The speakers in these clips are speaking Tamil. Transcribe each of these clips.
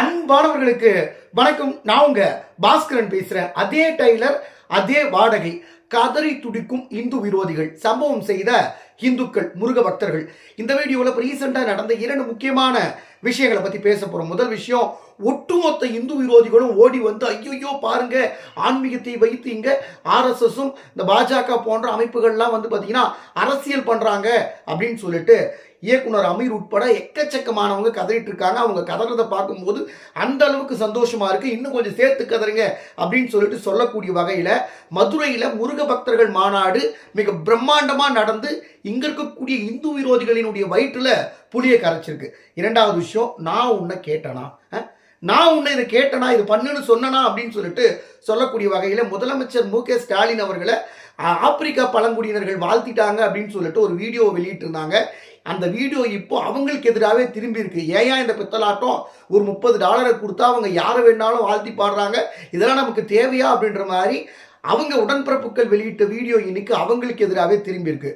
அன்பானவர்களுக்கு வணக்கம். நான் உங்க பாஸ்கரன் பேசுறேன். அதே டைலர் அதே வாடகை. கதறி துடிக்கும் இந்து விரோதிகள். சம்பவம் செய்த இந்துக்கள் முருக பக்தர்கள். இந்த வீடியோவில் இப்போ ரீசெண்டாக நடந்த இரண்டு முக்கியமான விஷயங்களை பற்றி பேச போகிறோம் முதல் விஷயம் ஒட்டுமொத்த இந்து விரோதிகளும் ஓடி வந்து ஐயோ பாருங்க ஆன்மீகத்தை வைத்து இங்கே ஆர்எஸ்எஸும் இந்த பாஜக போன்ற அமைப்புகள்லாம் வந்து பார்த்தீங்கன்னா அரசியல் பண்ணுறாங்க அப்படின்னு சொல்லிட்டு இயக்குனர் அமீர் உட்பட எக்கச்சக்கமானவங்க கதறிட்டு இருக்காங்க அவங்க கதறதை பார்க்கும்போது அந்த அளவுக்கு சந்தோஷமா இருக்கு. இன்னும் கொஞ்சம் சேர்த்து கதறுங்க அப்படின்னு சொல்லிட்டு சொல்லக்கூடிய வகையில மதுரையில முருக பக்தர்கள் மாநாடு மிக பிரம்மாண்டமா நடந்து இங்க இருக்கக்கூடிய இந்து விரோதிகளினுடைய வயிற்றுல புளிய கரைச்சிருக்கு. இரண்டாவது விஷயம் நான் உன்னை கேட்டனா? நான் உன்னை இதை கேட்டனா? இது பண்ணுன்னு சொன்னனா? அப்படின்னு சொல்லிட்டு சொல்லக்கூடிய வகையில் முதலமைச்சர் மு. கே. ஸ்டாலின் அவர்களை ஆப்பிரிக்கா பழங்குடியினர்கள் வாழ்த்திட்டாங்க அப்படின்னு சொல்லிட்டு ஒரு வீடியோ வெளியிட்டிருந்தாங்க. அந்த வீடியோ இப்போ அவங்களுக்கு எதிராகவே திரும்பி இருக்கு. ஏன் இந்த பித்தலாட்டம்? ஒரு முப்பது டாலரை கொடுத்தா அவங்க யாரை வேணாலும் வாழ்த்தி பாடுறாங்க? இதெல்லாம் நமக்கு தேவையா அப்படின்ற மாதிரி அவங்க உடன்பிறப்புகள் வெளியிட்ட வீடியோ இன்னைக்கு அவங்களுக்கு எதிராகவே திரும்பி இருக்கு.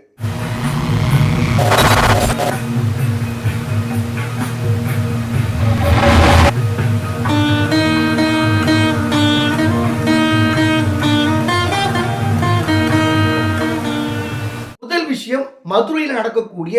முதல் விஷயம் மதுரையில் நடக்கக்கூடிய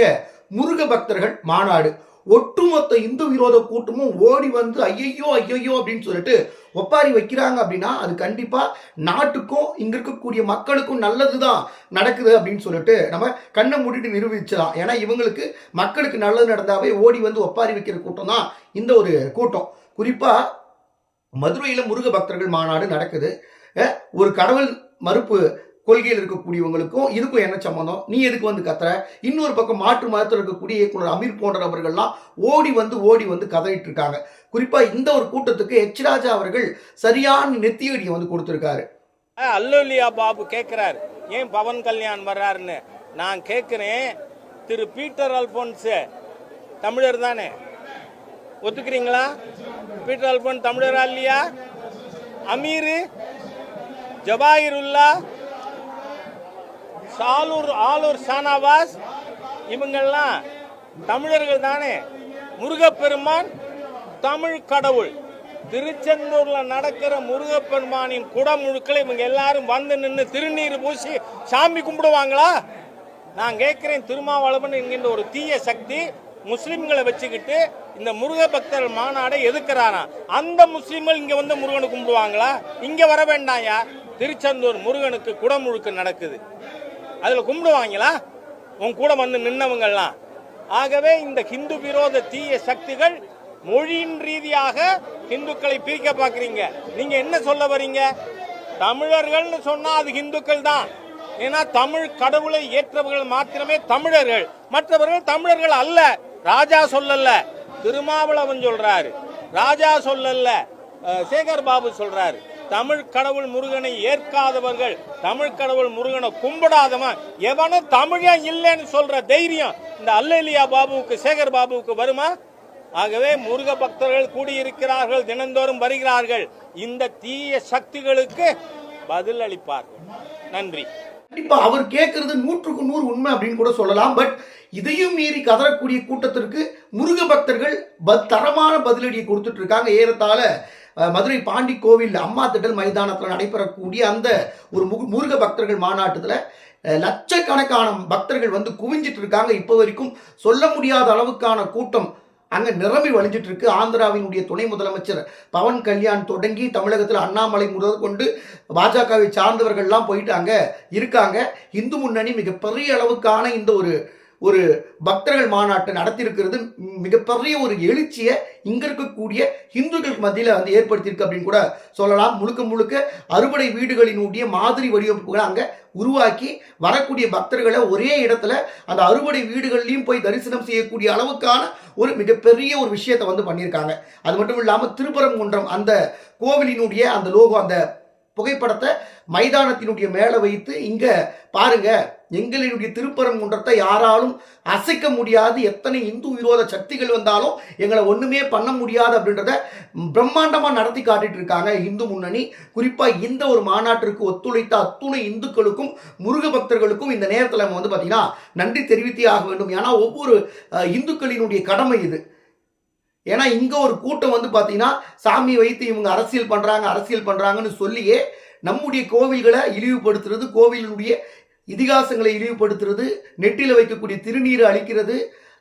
முருக பக்தர்கள் மாநாடு. ஒட்டுமொத்த இந்து விரோத கூட்டமும் ஓடி வந்து ஐயையோ ஐயையோ அப்படின்னு சொல்லிட்டு ஒப்பாரி வைக்கிறாங்க அப்படின்னா அது கண்டிப்பா நாட்டுக்கும் இங்க இருக்கக்கூடிய மக்களுக்கும் நல்லதுதான் நடக்குது அப்படின்னு சொல்லிட்டு நம்ம கண்ணை மூடிட்டு நிரூபிச்சலாம் ஏன்னா இவங்களுக்கு மக்களுக்கு நல்லது நடந்தாவே ஓடி வந்து ஒப்பாரி வைக்கிற கூட்டம் தான் இந்த ஒரு கூட்டம். குறிப்பா மதுரையில முருக பக்தர்கள் மாநாடு நடக்குது. ஒரு கடவுள் மறுப்பு கொள்கையில் இருக்கக்கூடியவங்களுக்கும் இதுக்கும் என்ன சம்மந்தம் நீ எதுக்கு வந்து கத்துற? இன்னொரு பக்கம் மாற்று மதத்தில் இருக்கக்கூடிய இயக்குனர் அமீர் போன்ற நபர்கள்லாம் ஓடி வந்து ஓடி வந்து கதறிட்டு இருக்காங்க குறிப்பா இந்த ஒரு கூட்டத்துக்கு எச் ராஜா அவர்கள் சரியான நெத்தியடியை வந்து கொடுத்திருக்காரு. அல்லோலியா பாபு? கேட்கிறார் ஏன் பவன் கல்யாண் வர்றாருன்னு? நான் கேட்கிறேன் திரு பீட்டர் அல்போன்ஸ் தமிழர் தானே? ஒத்துக்கிறீங்களா? பீட்டர் அல்போன் தமிழரா இல்லையா? அமீரு ஜபாயிருல்லா சாலூர் ஆலூர் ஷானாவாஸ் இவங்கெல்லாம் தமிழர்கள் தானே? முருகப்பெருமான் தமிழ் கடவுள். திருச்செந்தூர்ல நடக்கிற முருகப்பெருமானின் குடமுழுக்களை இவங்க எல்லாரும் வந்து நின்று திருநீர் பூசி சாமி கும்பிடுவாங்களா? நான் கேட்கிறேன் திருமாவளவன் என்கின்ற ஒரு தீய சக்தி முஸ்லிம்களை வச்சுக்கிட்டு இந்த முருக பக்தர் மாநாடை எதுக்குறாராம் அந்த முஸ்லீம்கள் இங்க வந்து முருகனை கும்பிடுவாங்களா? இங்க வர வேண்டாயா? திருச்செந்தூர் முருகனுக்கு குடமுழுக்கு நடக்குது. அதில் கும்பிடுவாங்களா? உன் கூட வந்து நின்னவங்கள்லாம். ஆகவே இந்த ஹிந்து விரோத தீய சக்திகள் மொழியின் ரீதியாக இந்துக்களை பிரிக்க பார்க்குறீங்க. நீங்க என்ன சொல்ல வரீங்க? தமிழர்கள்னு சொன்னா அது இந்துக்கள் தான். ஏன்னா தமிழ் கடவுளை ஏற்றவர்கள் மாத்திரமே தமிழர்கள். மற்றவர்கள் தமிழர்கள் அல்ல. ராஜா சொல்லல. திருமாவளவன் சொல்றாரு. ராஜா சொல்லல. சேகர் பாபு சொல்றாரு. தமிழ் கடவுள் முருகனை ஏற்காதவர்கள் தமிழ் கடவுள் முருகனை கும்பிடாதவன் எவனும் தமிழன் இல்லைன்னு சொல்ற தைரியம் இந்த அல்லலியா பாபுவுக்கு சேகர் பாபுவுக்கு வருமா? ஆகவே முருக பக்தர்கள் கூடியிருக்கிறார்கள் தினந்தோறும் வருகிறார்கள். இந்த தீய சக்திகளுக்கு பதில் அளிப்பார்கள். நன்றி. கண்டிப்பா அவர் கேட்கறது நூற்றுக்கு நூறு உண்மை அப்படின்னு கூட சொல்லலாம். பட் இதையும் மீறி கதறக்கூடிய கூட்டத்திற்கு முருக பக்தர்கள் ப- தரமான பதிலடியை கொடுத்துட்டு இருக்காங்க. ஏறத்தாழ மதுரை பாண்டி கோவில் அம்மா திடல் மைதானத்தில் நடைபெறக்கூடிய அந்த ஒரு முருக பக்தர்கள் மாநாட்டத்தில் லட்சக்கணக்கான பக்தர்கள் வந்து குவிஞ்சிட்டு இருக்காங்க. இப்போ வரைக்கும் சொல்ல முடியாத அளவுக்கான கூட்டம் அங்க நிரம்பி வழிஞ்சிட்டு இருக்கு. ஆந்திராவினுடைய துணை முதலமைச்சர் பவன் கல்யாண் தொடங்கி தமிழகத்தில் அண்ணாமலை முதல் கொண்டு பாஜகவை சார்ந்தவர்கள்லாம் போயிட்டு அங்கே இருக்காங்க. இந்து முன்னணி மிகப்பெரிய அளவுக்கான இந்த ஒரு ஒரு பக்தர்கள் மாநாட்டை நடத்தியிருக்கிறது. மிகப்பெரிய ஒரு எழுச்சியை இங்க இருக்கக்கூடிய இந்துக்களுக்கு மத்தியில் வந்து ஏற்படுத்தியிருக்கு அப்படின்னு கூட சொல்லலாம். முழுக்க முழுக்க அறுபடை வீடுகளினுடைய மாதிரி வடிவமைப்புகளை அங்கே உருவாக்கி வரக்கூடிய பக்தர்களை ஒரே இடத்துல அந்த அறுபடை வீடுகள்லையும் போய் தரிசனம் செய்யக்கூடிய அளவுக்கான ஒரு மிகப்பெரிய ஒரு விஷயத்தை வந்து பண்ணியிருக்காங்க. அது மட்டும் இல்லாமல் திருப்பரங்குன்றம் அந்த கோவிலினுடைய அந்த லோகோ அந்த புகைப்படத்தை மைதானத்தினுடைய மேலே வைத்து இங்க பாருங்க எங்களினுடைய திருப்பரங்குன்றத்தை யாராலும் அசைக்க முடியாது. எத்தனை இந்து விரோத சக்திகள் வந்தாலும் எங்களை ஒண்ணுமே பண்ண முடியாது அப்படின்றத பிரம்மாண்டமா நடத்தி காட்டிட்டு இருக்காங்க இந்து முன்னணி. குறிப்பா இந்த ஒரு மாநாட்டிற்கு ஒத்துழைத்த அத்துணை இந்துக்களுக்கும் முருக பக்தர்களுக்கும் இந்த நேரத்தில் நம்ம வந்து பார்த்திங்கன்னா நன்றி தெரிவித்தே ஆக வேண்டும். ஏன்னா ஒவ்வொரு இந்துக்களினுடைய கடமை இது. ஏன்னா இங்கே ஒரு கூட்டம் வந்து பார்த்தீங்கன்னா சாமி வைத்து இவங்க அரசியல் பண்ணுறாங்க அரசியல் பண்ணுறாங்கன்னு சொல்லியே நம்முடைய கோவில்களை இழிவுபடுத்துறது கோவிலுடைய இதிகாசங்களை இழிவுபடுத்துறது நெட்டியில் வைக்கக்கூடிய திருநீரை அழிக்கிறது.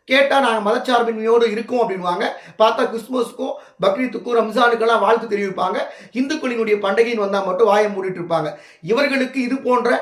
கேட்டால் நாங்கள் மதச்சார்பின்மையோடு இருக்கோம் அப்படின்வாங்க பார்த்தா கிறிஸ்துமஸுக்கும் பக்ரீத்துக்கும் ரம்ஜானுக்கெல்லாம் வாழ்த்து தெரிவிப்பாங்க. இந்துக்களினுடைய பண்டிகைன்னு வந்தால் மட்டும் வாயை மூடிட்டு இருப்பாங்க. இவர்களுக்கு இது போன்ற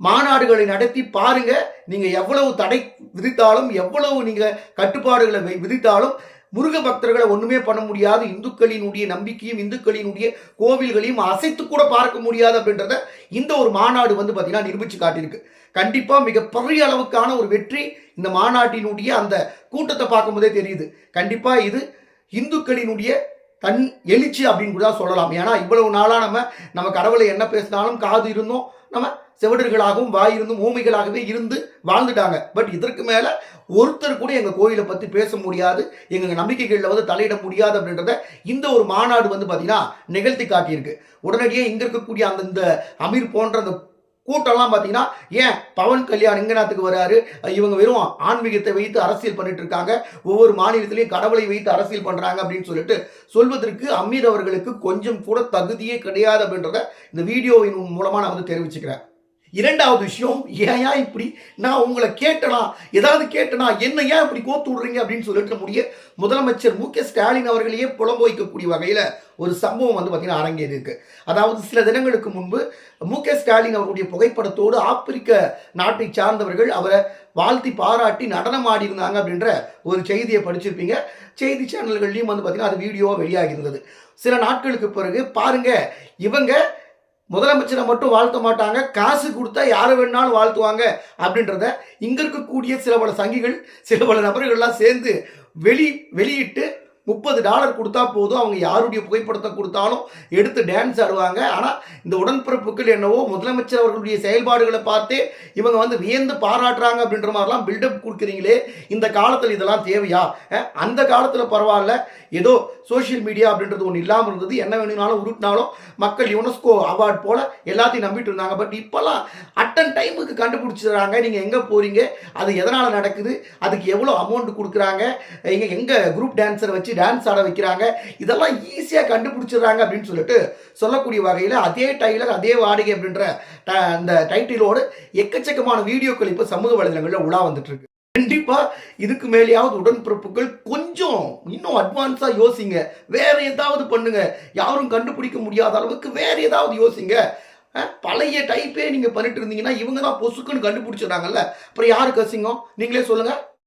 மாநாடுகளை நடத்தி பாருங்க. நீங்கள் எவ்வளவு தடை விதித்தாலும் எவ்வளவு நீங்கள் கட்டுப்பாடுகளை விதித்தாலும் முருக பக்தர்களை ஒண்ணுமே பண்ண முடியாது. இந்துக்களினுடைய நம்பிக்கையும் இந்துக்களினுடைய கோவில்களையும் அசைத்து கூட பார்க்க முடியாது அப்படின்றத இந்த ஒரு மாநாடு வந்து பார்த்தீங்கன்னா நிரூபிச்சு காட்டியிருக்கு. கண்டிப்பா மிகப்பெரிய அளவுக்கான ஒரு வெற்றி இந்த மாநாட்டினுடைய அந்த கூட்டத்தை பார்க்கும்போதே தெரியுது. கண்டிப்பா இது இந்துக்களினுடைய தன் எழுச்சி அப்படின்னு கூட தான் சொல்லலாம். ஏன்னா இவ்வளவு நாளா நம்ம நம்ம கடவுளை என்ன பேசினாலும் காது இருந்தோம். நம்ம செவிடர்களாகவும் வாய் இருந்தும் ஊமைகளாகவே இருந்து வாழ்ந்துட்டாங்க. பட் இதற்கு மேலே ஒருத்தர் கூட எங்கள் கோயிலை பற்றி பேச முடியாது எங்கள் நம்பிக்கைகளில் வந்து தலையிட முடியாது அப்படின்றத இந்த ஒரு மாநாடு வந்து பார்த்திங்கன்னா நிகழ்த்தி காட்டியிருக்கு. உடனடியே இங்கே இருக்கக்கூடிய அந்த இந்த அமீர் போன்ற அந்த கூட்டம்லாம் பார்த்தீங்கன்னா ஏன் பவன் கல்யாண் இங்கநாத்துக்கு வராரு? இவங்க வெறும் ஆன்மீகத்தை வைத்து அரசியல் பண்ணிட்டு இருக்காங்க. ஒவ்வொரு மாநிலத்திலையும் கடவுளை வைத்து அரசியல் பண்ணுறாங்க அப்படின்னு சொல்லிட்டு சொல்வதற்கு அமீர் அவர்களுக்கு கொஞ்சம் கூட தகுதியே கிடையாது அப்படின்றத இந்த வீடியோவின் மூலமாக நான் வந்து தெரிவிச்சுக்கிறேன். இரண்டாவது விஷயம் ஏன் இப்படி? நான் உங்களை கேட்டனா? ஏதாவது கேட்டனா? என்ன ஏன் இப்படி கோத்து விடுறீங்க அப்படின்னு சொல்லிட்டு முடிய முதலமைச்சர் மு க ஸ்டாலின் அவர்களையே புலம்பு வைக்கக்கூடிய வகையில் ஒரு சம்பவம் வந்து பார்த்தீங்கன்னா அரங்கேறி இருக்கு. அதாவது சில தினங்களுக்கு முன்பு மு க ஸ்டாலின் அவருடைய புகைப்படத்தோடு ஆப்பிரிக்க நாட்டை சார்ந்தவர்கள் அவரை வாழ்த்தி பாராட்டி நடனம் ஆடி இருந்தாங்க அப்படின்ற ஒரு செய்தியை படிச்சிருப்பீங்க. செய்தி சேனல்கள்லையும் வந்து பார்த்தீங்கன்னா அது வீடியோவாக வெளியாகி இருந்தது. சில நாட்களுக்கு பிறகு பாருங்க இவங்க முதலமைச்சரை மட்டும் வாழ்த்த மாட்டாங்க. காசு கொடுத்தா யாரை வேணாலும் வாழ்த்துவாங்க அப்படின்றத இங்கே இருக்கக்கூடிய சில பல சங்கிகள் சில பல நபர்கள்லாம் சேர்ந்து வெளி வெளியிட்டு முப்பது டாலர் கொடுத்தா போதும். அவங்க யாருடைய புகைப்படத்தை கொடுத்தாலும் எடுத்து டான்ஸ் ஆடுவாங்க. ஆனால் இந்த உடன்பிறப்புகள் என்னவோ முதலமைச்சர் அவர்களுடைய செயல்பாடுகளை பார்த்து இவங்க வந்து வியந்து பாராட்டுறாங்க அப்படின்ற மாதிரிலாம் பில்டப் கொடுக்குறீங்களே இந்த காலத்தில் இதெல்லாம் தேவையா? அந்த காலத்தில் பரவாயில்ல. ஏதோ சோஷியல் மீடியா அப்படின்றது ஒன்று இல்லாமல் இருந்தது. என்ன வேணும்னாலும் உருட்டினாலும் மக்கள் யுனெஸ்கோ அவார்ட் போல் எல்லாத்தையும் நம்பிட்டு இருந்தாங்க. பட் இப்போல்லாம் அட்டன் டைமுக்கு கண்டுபிடிச்சிடுறாங்க. நீங்கள் எங்கே போகிறீங்க அது எதனால் நடக்குது? அதுக்கு எவ்வளோ அமௌண்ட் கொடுக்குறாங்க? எங்கே எங்கள் குரூப் டான்ஸரை வச்சு டான்ஸ் ஆட வைக்கிறாங்க. இதெல்லாம் ஈஸியாக கண்டுபிடிச்சிடுறாங்க அப்படின்னு சொல்லிட்டு சொல்லக்கூடிய வகையில் அதே டைலர் அதே வாடகை அப்படின்ற ட- அந்த டைட்டிலோடு எக்கச்சக்கமான வீடியோக்கள் இப்போ சமூக வலைதளங்களில் உலா வந்துட்டு இருக்கு கண்டிப்பா இதுக்கு மேலேயாவது உடன்பிறப்புகள் கொஞ்சம் இன்னும் அட்வான்ஸா யோசிங்க. வேற ஏதாவது பண்ணுங்க. யாரும் கண்டுபிடிக்க முடியாத அளவுக்கு வேற ஏதாவது யோசிங்க. பழைய டைப்பே நீங்க பண்ணிட்டு இருந்தீங்கன்னா இவங்க தான் பொசுக்குன்னு கண்டுபிடிச்சிடுறாங்கல்ல. அப்புறம் யாருக்கு அசிங்கம்? நீங்களே சொல்லுங்க.